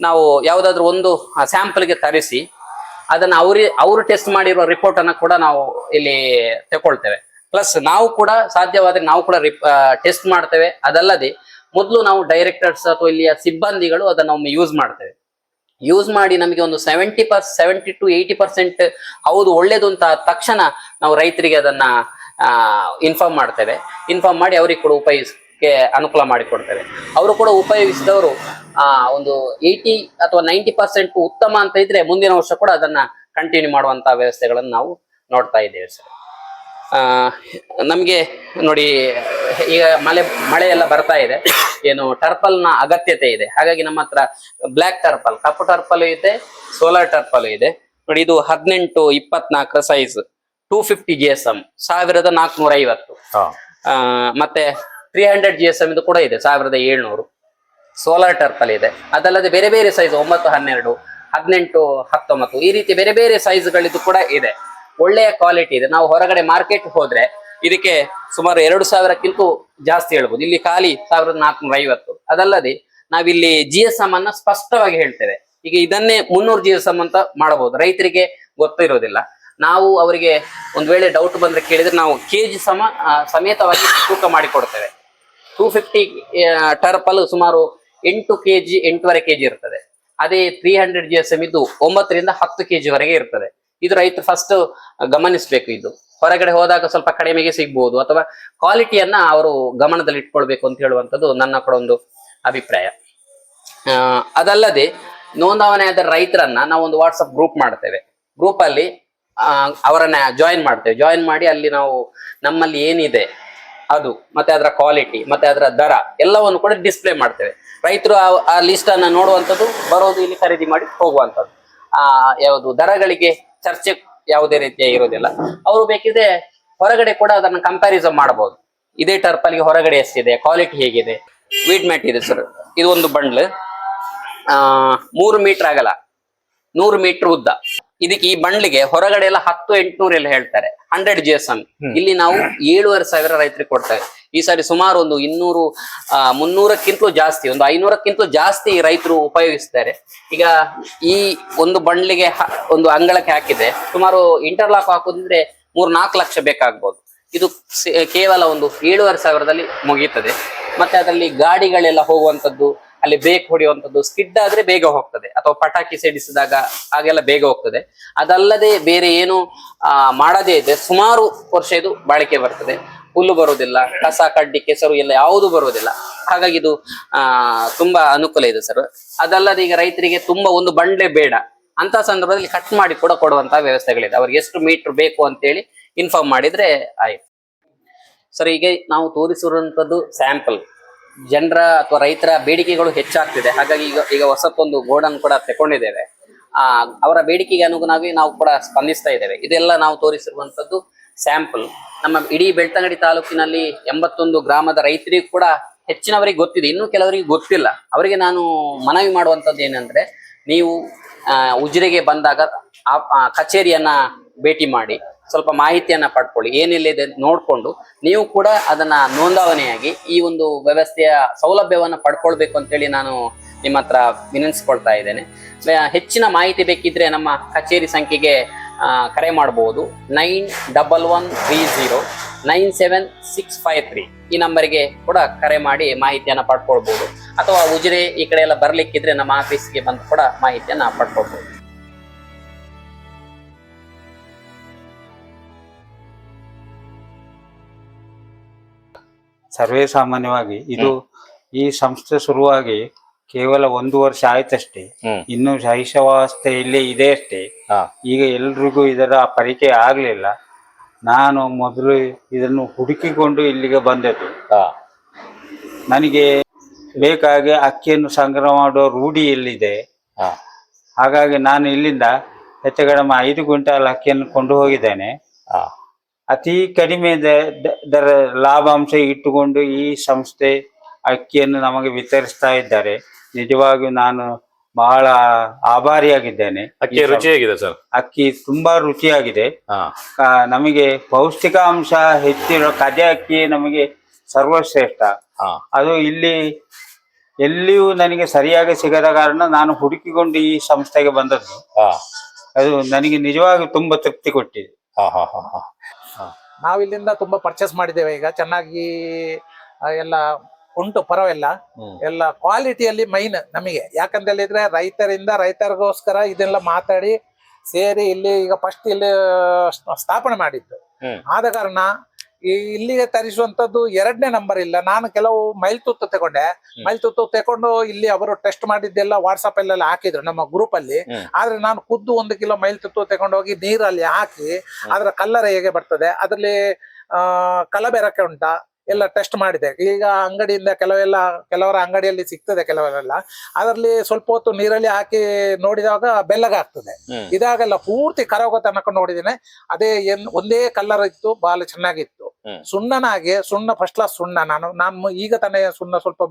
ನಾವು ಯಾವುದಾದ್ರು ಒಂದು ಸ್ಯಾಂಪಲ್ಗೆ ತರಿಸಿ ಅದನ್ನ ಅವ್ರಿ, ಅವರು ಟೆಸ್ಟ್ ಮಾಡಿರುವ ರಿಪೋರ್ಟ್ ಅನ್ನ ಕೂಡ ನಾವು ಇಲ್ಲಿ ತಗೊಳ್ತೇವೆ. ಪ್ಲಸ್ ನಾವು ಕೂಡ ಸಾಧ್ಯವಾದ್ರೆ ನಾವು ಕೂಡ ಟೆಸ್ಟ್ ಮಾಡ್ತೇವೆ. ಅದಲ್ಲದೆ ಮೊದಲು ನಾವು ಡೈರೆಕ್ಟರ್ಸ್ ಅಥವಾ ಇಲ್ಲಿಯ ಸಿಬ್ಬಂದಿಗಳು ಅದನ್ನ ಒಮ್ಮೆ ಯೂಸ್ ಮಾಡ್ತೇವೆ. ಯೂಸ್ ಮಾಡಿ ನಮಗೆ ಒಂದು seventy per seventy to eighty percent ಹೌದು, ಒಳ್ಳೇದು ಅಂತ ತಕ್ಷಣ ನಾವು ರೈತರಿಗೆ ಅದನ್ನ ಇನ್ಫಾರ್ಮ್ ಮಾಡ್ತೇವೆ. ಇನ್ಫಾರ್ಮ್ ಮಾಡಿ ಅವ್ರಿಗೆ ಕೂಡ ಉಪಯೋಗಿಸಕ್ಕೆ ಅನುಕೂಲ ಮಾಡಿಕೊಡ್ತೇವೆ. ಅವರು ಕೂಡ ಉಪಯೋಗಿಸಿದವರು ಒಂದು ಏಯ್ಟಿ ಅಥವಾ ನೈಂಟಿ ಪರ್ಸೆಂಟ್ ಉತ್ತಮ ಅಂತ ಇದ್ರೆ ಮುಂದಿನ ವರ್ಷ ಕೂಡ ಅದನ್ನ ಕಂಟಿನ್ಯೂ ಮಾಡುವಂತಹ ವ್ಯವಸ್ಥೆಗಳನ್ನು ನಾವು ನೋಡ್ತಾ ಇದ್ದೇವೆ ಸರ್. ನಮ್ಗೆ ನೋಡಿ ಈಗ ಮಳೆ ಮಳೆ ಎಲ್ಲ ಬರ್ತಾ ಇದೆ. ಏನು ಟರ್ಪಲ್ನ ಅಗತ್ಯತೆ ಇದೆ. ಹಾಗಾಗಿ ನಮ್ಮ ಹತ್ರ ಬ್ಲ್ಯಾಕ್ ಟರ್ಪಲ್ ಕಪ್ಪು ಟರ್ಪಲ್ ಇದೆ ಸೋಲಾರ್ ಟರ್ಪಲ್ ಇದೆ. ನೋಡಿ ಇದು ಹದಿನೆಂಟು ಇಪ್ಪತ್ನಾಲ್ಕರ size two fifty G S M ಸಾವಿರದ ನಾಲ್ಕುನೂರ ಐವತ್ತು. ಮತ್ತೆ three hundred G S M ಇದು ಕೂಡ ಇದೆ ಸಾವಿರದ ಏಳ್ನೂರು. ಸೋಲಾರ್ ಟರ್ಪಲ್ ಇದೆ. ಅದಲ್ಲದೆ ಬೇರೆ ಬೇರೆ ಸೈಜ್ ಒಂಬತ್ತು ಹನ್ನೆರಡು ಹದಿನೆಂಟು ಹತ್ತೊಂಬತ್ತು ಈ ರೀತಿ ಬೇರೆ ಬೇರೆ ಸೈಜ್ಗಳಿದ್ದು ಕೂಡ ಇದೆ. ಒಳ್ಳೆಯ ಕ್ವಾಲಿಟಿ ಇದೆ. ನಾವು ಹೊರಗಡೆ ಮಾರ್ಕೆಟ್ ಹೋದ್ರೆ ಇದಕ್ಕೆ ಸುಮಾರು ಎರಡು ಸಾವಿರಕ್ಕಿಂತ ಜಾಸ್ತಿ ಹೇಳ್ಬೋದು. ಇಲ್ಲಿ ಖಾಲಿ ಸಾವಿರದ ನಾಲ್ಕುನೂರ ಐವತ್ತು. ಅದಲ್ಲದೆ ನಾವಿಲ್ಲಿ ಜಿ ಎಸ್ ಎಂ ಅನ್ನ ಸ್ಪಷ್ಟವಾಗಿ ಹೇಳ್ತೇವೆ. ಈಗ ಇದನ್ನೇ ಮುನ್ನೂರು ಜಿ ಎಸ್ ಎಂ ಅಂತ ಮಾಡಬಹುದು. ರೈತರಿಗೆ ಗೊತ್ತಿರೋದಿಲ್ಲ. ನಾವು ಅವರಿಗೆ ಒಂದ್ ವೇಳೆ ಡೌಟ್ ಬಂದ್ರೆ ಕೇಳಿದ್ರೆ ನಾವು ಕೆಜಿ ಸಮ ಸಮೇತವಾಗಿ ತೂಕ ಮಾಡಿಕೊಡ್ತೇವೆ. ಟೂ ಫಿಫ್ಟಿ ಟರ್ಪಲ್ ಸುಮಾರು ಎಂಟು ಕೆಜಿ ಎಂಟೂವರೆ ಕೆಜಿ ಇರ್ತದೆ. ಅದೇ three hundred G S M ಇದ್ದು ಒಂಬತ್ತರಿಂದ ಹತ್ತು ಕೆಜಿ ವರೆಗೆ ಇರ್ತದೆ. ಇದು ರೈತರು ಫಸ್ಟ್ ಗಮನಿಸಬೇಕು ಇದು. ಹೊರಗಡೆ ಹೋದಾಗ ಸ್ವಲ್ಪ ಕಡಿಮೆಗೆ ಸಿಗ್ಬಹುದು ಅಥವಾ ಕ್ವಾಲಿಟಿಯನ್ನ ಅವರು ಗಮನದಲ್ಲಿ ಇಟ್ಕೊಳ್ಬೇಕು ಅಂತ ಹೇಳುವಂಥದ್ದು ನನ್ನ ಕೂಡ ಒಂದು ಅಭಿಪ್ರಾಯ. ಅದಲ್ಲದೆ ನೋಂದಾವಣೆ ಆದ ರೈತರನ್ನ ನಾವು ಒಂದು ವಾಟ್ಸಪ್ ಗ್ರೂಪ್ ಮಾಡ್ತೇವೆ. ಗ್ರೂಪ್ ಅಲ್ಲಿ ಅವರನ್ನ ಜಾಯಿನ್ ಮಾಡ್ತೇವೆ. ಜಾಯಿನ್ ಮಾಡಿ ಅಲ್ಲಿ ನಾವು ನಮ್ಮಲ್ಲಿ ಏನಿದೆ ಅದು, ಮತ್ತೆ ಅದರ ಕ್ವಾಲಿಟಿ ಮತ್ತೆ ಅದರ ದರ ಎಲ್ಲವನ್ನು ಕೂಡ ಡಿಸ್ಪ್ಲೇ ಮಾಡ್ತೇವೆ. ರೈತರು ಆ ಲಿಸ್ಟ್ ಅನ್ನ ನೋಡುವಂಥದ್ದು, ಬರೋದು ಇಲ್ಲಿ ಖರೀದಿ ಮಾಡಿ ಹೋಗುವಂಥದ್ದು. ಆ, ಯಾವುದು ದರಗಳಿಗೆ ಚರ್ಚೆ ಯಾವುದೇ ರೀತಿಯ ಇರೋದಿಲ್ಲ ಅವರು ಬೇಕಿದ್ರೆ ಹೊರಗಡೆ ಕೂಡ ಅದನ್ನು ಕಂಪ್ಯಾರಿಸನ್ ಮಾಡಬಹುದು ಇದೇ ಟರ್ಪಲ್ಗೆ ಹೊರಗಡೆ ಎಷ್ಟಿದೆ ಕ್ವಾಲಿಟಿ ಹೇಗಿದೆ? ವೀಟ್ ಮ್ಯಾಟ್ ಇದೆ ಸರ್ ಇದು ಒಂದು ಬಂಡ್ಲ್ ಆ, ಮೂರು ಮೀಟರ್ ಆಗಲ್ಲ. ನೂರು ಮೀಟರ್ ಉದ್ದ. ಇದಕ್ಕೆ ಈ ಬಂಡ್ಲಿಗೆ ಹೊರಗಡೆ ಎಲ್ಲ ಹತ್ತು ಎಂಟುನೂರು ಎಲ್ಲ ಹೇಳ್ತಾರೆ. ಹಂಡ್ರೆಡ್ ಜಿ ಎಸ್ ಎಂ ಇಲ್ಲಿ ನಾವು ಏಳುವರೆ ಸಾವಿರ ರೈತರಿಗೆ ಕೊಡ್ತೇವೆ. ಈ ಸಾರಿ ಸುಮಾರು ಒಂದು ಇನ್ನೂರು ಮುನ್ನೂರಕ್ಕಿಂತಲೂ ಜಾಸ್ತಿ ಒಂದು ಐನೂರಕ್ಕಿಂತಲೂ ಜಾಸ್ತಿ ರೈತರು ಉಪಯೋಗಿಸ್ತಾರೆ. ಈಗ ಈ ಒಂದು ಬಂಡ್ಲಿಗೆ ಒಂದು ಅಂಗಳಕ್ಕೆ ಹಾಕಿದ್ರೆ ಸುಮಾರು ಇಂಟರ್ಲಾಕ್ ಹಾಕೋದಿದ್ರೆ ಮೂರ್ ನಾಲ್ಕು ಲಕ್ಷ ಬೇಕಾಗ್ಬೋದು. ಇದು ಕೇವಲ ಒಂದು ಏಳುವರೆ ಸಾವಿರದಲ್ಲಿ ಮುಗೀತದೆ. ಮತ್ತೆ ಅದರಲ್ಲಿ ಗಾಡಿಗಳೆಲ್ಲ ಹೋಗುವಂತದ್ದು ಅಲ್ಲಿ ಬೇಕ್ ಹೊಡೆಯುವಂಥದ್ದು ಸ್ಕಿಡ್ ಆದ್ರೆ ಬೇಗ ಹೋಗ್ತದೆ. ಅಥವಾ ಪಟಾಕಿ ಸಿಡಿಸಿದಾಗ ಹಾಗೆಲ್ಲ ಬೇಗ ಹೋಗ್ತದೆ. ಅದಲ್ಲದೆ ಬೇರೆ ಏನು ಮಾಡದೇ ಇದೆ ಸುಮಾರು ವರ್ಷ ಇದು ಬಾಳಿಕೆ ಬರ್ತದೆ. ಹುಲ್ಲು ಬರುವುದಿಲ್ಲ, ಕಸ, ಕಡ್ಡಿ, ಕೆಸರು ಎಲ್ಲ ಯಾವುದು ಬರುವುದಿಲ್ಲ. ಹಾಗಾಗಿ ಇದು ತುಂಬಾ ಅನುಕೂಲ ಇದೆ ಸರ್ ಅದಲ್ಲದೆ ಈಗ ರೈತರಿಗೆ ತುಂಬಾ ಒಂದು ಬಂಡೆ ಬೇಡ. ಅಂತ ಸಂದರ್ಭದಲ್ಲಿ ಕಟ್ ಮಾಡಿ ಕೂಡ ಕೊಡುವಂತಹ ವ್ಯವಸ್ಥೆಗಳಿದೆ. ಅವ್ರಿಗೆ ಎಷ್ಟು ಮೀಟರ್ ಬೇಕು ಅಂತೇಳಿ ಇನ್ಫಾರ್ಮ್ ಮಾಡಿದ್ರೆ ಆಯ್ತು. ಸರ್ ಈಗ ನಾವು ತೋರಿಸಿರುವಂತದ್ದು ಸ್ಯಾಂಪಲ್ ಜನರ ಅಥವಾ ರೈತರ ಬೇಡಿಕೆಗಳು ಹೆಚ್ಚಾಗ್ತಿದೆ. ಹಾಗಾಗಿ ಈಗ ಈಗ ಹೊಸತೊಂದು ಗೋಡನ್ ಕೂಡ ತಗೊಂಡಿದ್ದೇವೆ ಆ, ಅವರ ಬೇಡಿಕೆಗೆ ಅನುಗುಣವಾಗಿ ನಾವು ಕೂಡ ಸ್ಪಂದಿಸ್ತಾ ಇದ್ದೇವೆ. ಇದೆಲ್ಲ ನಾವು ತೋರಿಸಿರುವಂತದ್ದು ಸ್ಯಾಂಪಲ್ ನಮ್ಮ ಇಡೀ ಬೆಳ್ತಂಗಡಿ ತಾಲೂಕಿನಲ್ಲಿ ಎಂಬತ್ತೊಂದು ಗ್ರಾಮದ ರೈತರಿಗೂ ಕೂಡ ಹೆಚ್ಚಿನವರಿಗೆ ಗೊತ್ತಿದೆ. ಇನ್ನು ಕೆಲವರಿಗೆ ಗೊತ್ತಿಲ್ಲ. ಅವರಿಗೆ ನಾನು ಮನವಿ ಮಾಡುವಂಥದ್ದು ಏನಂದ್ರೆ, ನೀವು ಉಜಿರೆಗೆ ಬಂದಾಗ ಆ ಕಚೇರಿಯನ್ನ ಭೇಟಿ ಮಾಡಿ ಸ್ವಲ್ಪ ಮಾಹಿತಿಯನ್ನ ಪಡ್ಕೊಳ್ಳಿ. ಏನಿಲ್ಲಿದೆ ನೋಡ್ಕೊಂಡು ನೀವು ಕೂಡ ಅದನ್ನ ನೋಂದಾವಣೆಯಾಗಿ ಈ ಒಂದು ವ್ಯವಸ್ಥೆಯ ಸೌಲಭ್ಯವನ್ನ ಪಡ್ಕೊಳ್ಬೇಕು ಅಂತೇಳಿ ನಾನು ನಿಮ್ಮ ಹತ್ರ ವಿನಂತಿಸ್ಕೊಳ್ತಾ ಇದ್ದೇನೆ. ಹೆಚ್ಚಿನ ಮಾಹಿತಿ ಬೇಕಿದ್ರೆ ನಮ್ಮ ಕಚೇರಿ ಸಂಖ್ಯೆಗೆ ಕರೆ ಮಾಡಬಹುದು nine double one three zero nine seven six five three ಈ ನಂಬರ್ಗೆ ಕೂಡ ಕರೆ ಮಾಡಿ ಮಾಹಿತಿಯನ್ನು ಪಡ್ಕೊಳ್ಬೋದು. ಅಥವಾ ಉಜಿರೆ ಈ ಕಡೆ ಎಲ್ಲ ಬರಲಿಕ್ಕಿದ್ರೆ ನಮ್ಮ ಆಫೀಸ್ಗೆ ಬಂದು ಕೂಡ ಮಾಹಿತಿಯನ್ನು ಪಡ್ಕೊಳ್ಬಹುದು ಸರ್ವೇ ಸಾಮಾನ್ಯವಾಗಿ ಇದು ಈ ಸಂಸ್ಥೆ ಶುರುವಾಗಿ ಕೇವಲ ಒಂದು ವರ್ಷ ಆಯ್ತಷ್ಟೇ. ಇನ್ನು ಶೈಶವಾವಸ್ಥೆಯಲ್ಲಿ ಇದೆ ಅಷ್ಟೇ. ಈಗ ಎಲ್ರಿಗೂ ಇದರ ಪರಿಚಯ ಆಗ್ಲಿಲ್ಲ ನಾನು ಮೊದಲು ಇದನ್ನು ಹುಡುಕಿಕೊಂಡು ಇಲ್ಲಿಗೆ ಬಂದದ್ದು. ನನಗೆ ಬೇಕಾಗಿ ಅಕ್ಕಿಯನ್ನು ಸಂಗ್ರಹ ಮಾಡುವ ರೂಢಿ ಎಲ್ಲಿದೆ. ಹಾಗಾಗಿ ನಾನು ಇಲ್ಲಿಂದ ಹೆಚ್ಚು ಕಡಿಮೆ ಐದು ಕ್ವಿಂಟಾಲ್ ಅಕ್ಕಿಯನ್ನು ಕೊಂಡು ಹೋಗಿದ್ದೇನೆ. ಅತಿ ಕಡಿಮೆ ದರ ಲಾಭಾಂಶ ಇಟ್ಟುಕೊಂಡು ಈ ಸಂಸ್ಥೆ ಅಕ್ಕಿಯನ್ನು ನಮಗೆ ವಿತರಿಸ್ತಾ ಇದ್ದಾರೆ. ನಿಜವಾಗಿಯೂ ನಾನು ಬಹಳ ಆಭಾರಿಯಾಗಿದ್ದೇನೆ. ಅಕ್ಕಿ ರುಚಿಯಾಗಿದೆ ಸರ್? ಅಕ್ಕಿ ತುಂಬಾ ರುಚಿಯಾಗಿದೆ. ನಮಗೆ ಪೌಷ್ಟಿಕಾಂಶ ಹೆಚ್ಚಿರೋ ಕದೆ ಅಕ್ಕಿ ನಮಗೆ ಸರ್ವಶ್ರೇಷ್ಠ. ಅದು ಇಲ್ಲಿ ಎಲ್ಲಿಯೂ ನನಗೆ ಸರಿಯಾಗಿ ಸಿಗದ ಕಾರಣ ನಾನು ಹುಡುಕಿಕೊಂಡು ಈ ಸಂಸ್ಥೆಗೆ ಬಂದದ್ದು. ಅದು ನನಗೆ ನಿಜವಾಗಿ ತುಂಬಾ ತೃಪ್ತಿ ಕೊಟ್ಟಿದೆ. ನಾವು ಇಲ್ಲಿಂದ ತುಂಬಾ ಪರ್ಚೇಸ್ ಮಾಡಿದ್ದೇವೆ ಈಗ ಚೆನ್ನಾಗಿ ಎಲ್ಲ ಉಂಟು ಪರವೆಲ್ಲ ಹ್ಮ್. ಎಲ್ಲ ಕ್ವಾಲಿಟಿಯಲ್ಲಿ ಮೈನ್ ನಮಗೆ ಯಾಕಂತ ಹೇಳಿದ್ರೆ ರೈತರಿಂದ ರೈತರಿಗೋಸ್ಕರ ಇದೆಲ್ಲ ಮಾತಾಡಿ ಸೇರಿ ಇಲ್ಲಿ ಈಗ ಫಸ್ಟ್ ಇಲ್ಲಿ ಸ್ಥಾಪನೆ ಮಾಡಿದ್ದು ಹ್ಮ್. ಆದ ಕಾರಣ ಈ ಇಲ್ಲಿಗೆ ತರಿಸುವಂತದ್ದು ಎರಡನೇ ನಂಬರ್ ಇಲ್ಲ. ನಾನು ಕೆಲವು ಮೈಲ್ ತುತ್ತು ತಗೊಂಡೆ. ಮೈಲ್ ತುತ್ತು ತಕೊಂಡು ಇಲ್ಲಿ ಅವರು ಟೆಸ್ಟ್ ಮಾಡಿದ್ದೆಲ್ಲ ವಾಟ್ಸಪ್ ಅಲ್ಲೆಲ್ಲ ಹಾಕಿದ್ರು ನಮ್ಮ ಗ್ರೂಪ್ ಅಲ್ಲಿ. ಆದ್ರೆ ನಾನು ಖುದ್ದು ಒಂದು ಕಿಲೋ ಮೈಲ್ ತುತ್ತು ತಗೊಂಡೋಗಿ ನೀರಲ್ಲಿ ಹಾಕಿ ಅದರ ಕಲ್ಲರ್ ಹೇಗೆ ಬರ್ತದೆ ಅದರಲ್ಲಿ ಆ ಕಲಬೆರಕೆ ಉಂಟಾ? ಎಲ್ಲ ಟೆಸ್ಟ್ ಮಾಡಿದೆ. ಈಗ ಅಂಗಡಿಯಿಂದ ಕೆಲವೆಲ್ಲ ಕೆಲವರ ಅಂಗಡಿಯಲ್ಲಿ ಸಿಗ್ತದೆ ಕೆಲವರೆಲ್ಲ. ಅದರಲ್ಲಿ ಸ್ವಲ್ಪ ಹೊತ್ತು ನೀರಲ್ಲಿ ಹಾಕಿ ನೋಡಿದಾಗ ಬೆಲ್ಲಗಾಗ್ತದೆ. ಇದಾಗೆಲ್ಲ ಇದಾಗಲ್ಲ ಪೂರ್ತಿ ಕರಗೋ ತನಕ ನೋಡಿದ್ದೇನೆ. ಅದೇ ಏನ್ ಒಂದೇ ಕಲ್ಲರ್ ಇತ್ತು ಬಹಳ ಚೆನ್ನಾಗಿತ್ತು. ಸುಣ್ಣನಾಗೆ ಸುಣ್ಣ ಫಸ್ಟ್ ಕ್ಲಾಸ್ ಸುಣ್ಣ. ನಾನು ನಮ್ಮ ಈಗ ತಾನೇ ಸುಣ್ಣ ಸ್ವಲ್ಪ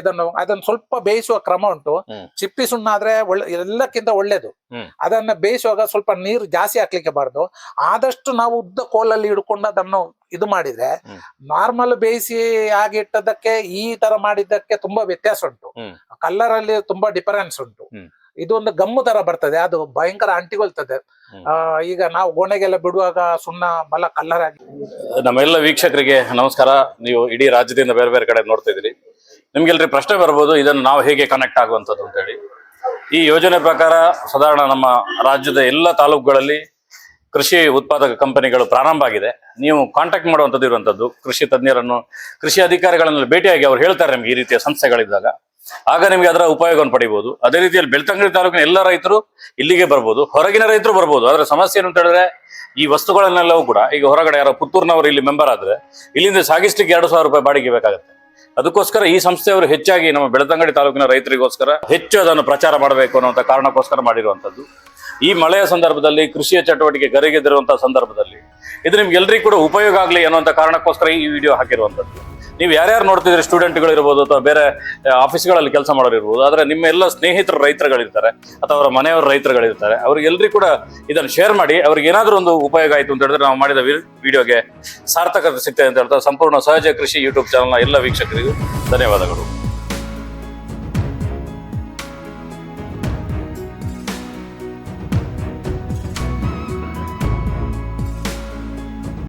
ಇದನ್ನು ಅದನ್ನ ಸ್ವಲ್ಪ ಬೇಯಿಸುವ ಕ್ರಮ ಉಂಟು. ಚಿಪ್ಪಿ ಸುಣ್ಣ ಆದ್ರೆ ಒಳ್ಳೆ ಎಲ್ಲಕ್ಕಿಂತ ಒಳ್ಳೇದು. ಅದನ್ನ ಬೇಯಿಸುವಾಗ ಸ್ವಲ್ಪ ನೀರು ಜಾಸ್ತಿ ಹಾಕ್ಲಿಕ್ಕೆ ಬಾರ್ದು. ಆದಷ್ಟು ನಾವು ಉದ್ದ ಕೋಲಲ್ಲಿ ಹಿಡ್ಕೊಂಡು ಅದನ್ನು ಇದು ಮಾಡಿದ್ರೆ. ನಾರ್ಮಲ್ ಬೇಯಿಸಿ ಆಗಿಟ್ಟದಕ್ಕೆ ಇಟ್ಟದಕ್ಕೆ ಈ ತರ ಮಾಡಿದ್ದಕ್ಕೆ ತುಂಬಾ ವ್ಯತ್ಯಾಸ ಉಂಟು. ಕಲ್ಲರ್ ಅಲ್ಲಿ ತುಂಬಾ ಡಿಫರೆನ್ಸ್ ಉಂಟು. ಇದೊಂದು ಗಮ್ಮು ತರ ಬರ್ತದೆ. ಅದು ಭಯಂಕರ ಅಂಟಿಗೊಳ್ತದೆ. ಈಗ ನಾವು ಗೋಣೆಗೆಲ್ಲ ಬಿಡುವಾಗ ಸುಣ್ಣ ಬಲ ಕಲ್ಲರ್ ಆಗಿ ನಮ್ಮೆಲ್ಲ ವೀಕ್ಷಕರಿಗೆ ನಮಸ್ಕಾರ. ನೀವು ಇಡೀ ರಾಜ್ಯದಿಂದ ಬೇರೆ ಬೇರೆ ಕಡೆ ನೋಡ್ತಾ ಇದ್ದೀರಿ. ನಿಮ್ಗೆಲ್ರಿ ಪ್ರಶ್ನೆ ಬರ್ಬೋದು ಇದನ್ನು ನಾವು ಹೇಗೆ ಕನೆಕ್ಟ್ ಆಗುವಂಥದ್ದು ಅಂತೇಳಿ. ಈ ಯೋಜನೆ ಪ್ರಕಾರ ಸಾಧಾರಣ ನಮ್ಮ ರಾಜ್ಯದ ಎಲ್ಲ ತಾಲೂಕುಗಳಲ್ಲಿ ಕೃಷಿ ಉತ್ಪಾದಕ ಕಂಪನಿಗಳು ಪ್ರಾರಂಭ ಆಗಿದೆ. ನೀವು ಕಾಂಟ್ಯಾಕ್ಟ್ ಮಾಡುವಂಥದ್ದು ಇರುವಂಥದ್ದು ಕೃಷಿ ತಜ್ಞರನ್ನು ಕೃಷಿ ಅಧಿಕಾರಿಗಳನ್ನು ಭೇಟಿಯಾಗಿ ಅವ್ರು ಹೇಳ್ತಾರೆ ನಿಮ್ಗೆ ಈ ರೀತಿಯ ಸಂಸ್ಥೆಗಳಿದ್ದಾಗ. ಆಗ ನಿಮಗೆ ಅದರ ಉಪಯೋಗವನ್ನು ಪಡಿಬಹುದು ಅದೇ ರೀತಿಯಲ್ಲಿ ಬೆಳ್ತಂಗಡಿ ತಾಲೂಕಿನ ಎಲ್ಲ ರೈತರು ಇಲ್ಲಿಗೆ ಬರ್ಬೋದು. ಹೊರಗಿನ ರೈತರು ಬರ್ಬೋದು. ಆದ್ರೆ ಸಮಸ್ಯೆ ಏನು ಅಂತ ಹೇಳಿದ್ರೆ ಈ ವಸ್ತುಗಳನ್ನೆಲ್ಲವೂ ಕೂಡ ಈಗ ಹೊರಗಡೆ ಯಾರೋ ಪುತ್ತೂರಿನವರು ಇಲ್ಲಿ ಮೆಂಬರ್ ಆದ್ರೆ ಇಲ್ಲಿಂದ ಸಾಗಿಸ್ಲಿಕ್ಕೆ ಎರಡು ಸಾವಿರ ರೂಪಾಯಿ ಬಾಡಿಗೆ ಬೇಕಾಗುತ್ತೆ. ಅದಕ್ಕೋಸ್ಕರ ಈ ಸಂಸ್ಥೆಯವರು ಹೆಚ್ಚಾಗಿ ನಮ್ಮ ಬೆಳ್ತಂಗಡಿ ತಾಲೂಕಿನ ರೈತರಿಗೋಸ್ಕರ ಹೆಚ್ಚು ಅದನ್ನು ಪ್ರಚಾರ ಮಾಡಬೇಕು ಅನ್ನುವಂಥ ಕಾರಣಕ್ಕೋಸ್ಕರ ಮಾಡಿರುವಂಥದ್ದು. ಈ ಮಳೆಯ ಸಂದರ್ಭದಲ್ಲಿ, ಕೃಷಿಯ ಚಟುವಟಿಕೆ ಗರಿಗೆದಿರುವಂತಹ ಸಂದರ್ಭದಲ್ಲಿ ಇದು ನಿಮ್ಗೆಲ್ಲರಿಗೂ ಕೂಡ ಉಪಯೋಗ ಆಗಲಿ ಅನ್ನುವಂಥ ಕಾರಣಕ್ಕೋಸ್ಕರ ಈ ವಿಡಿಯೋ ಹಾಕಿರುವಂಥದ್ದು. ನೀವು ಯಾರ್ಯಾರು ನೋಡ್ತಿದ್ರೆ ಸ್ಟೂಡೆಂಟ್ಗಳು ಇರ್ಬೋದು ಅಥವಾ ಬೇರೆ ಆಫೀಸ್ಗಳಲ್ಲಿ ಕೆಲಸ ಮಾಡೋರು ಇರ್ಬೋದು ಆದರೆ ನಿಮ್ಮ ಎಲ್ಲ ಸ್ನೇಹಿತರು ರೈತರುಗಳಿರ್ತಾರೆ, ಅಥವಾ ಅವರ ಮನೆಯವರ ರೈತರುಗಳಿರ್ತಾರೆ ಅವ್ರಿಗೆಲ್ಲರಿಗೂ ಕೂಡ ಇದನ್ನು ಶೇರ್ ಮಾಡಿ, ಅವ್ರಿಗೆ ಏನಾದರೂ ಒಂದು ಉಪಯೋಗ ಆಯಿತು ಅಂತ ಹೇಳಿದ್ರೆ ನಾವು ಮಾಡಿದ ವಿಡಿಯೋಗೆ ಸಾರ್ಥಕತೆ ಸಿಗ್ತದೆ ಅಂತ ಹೇಳ್ತಾ, ಸಂಪೂರ್ಣ ಸಹಜ ಕೃಷಿ ಯೂಟ್ಯೂಬ್ ಚಾನಲ್ನ ಎಲ್ಲ ವೀಕ್ಷಕರಿಗೂ ಧನ್ಯವಾದಗಳು.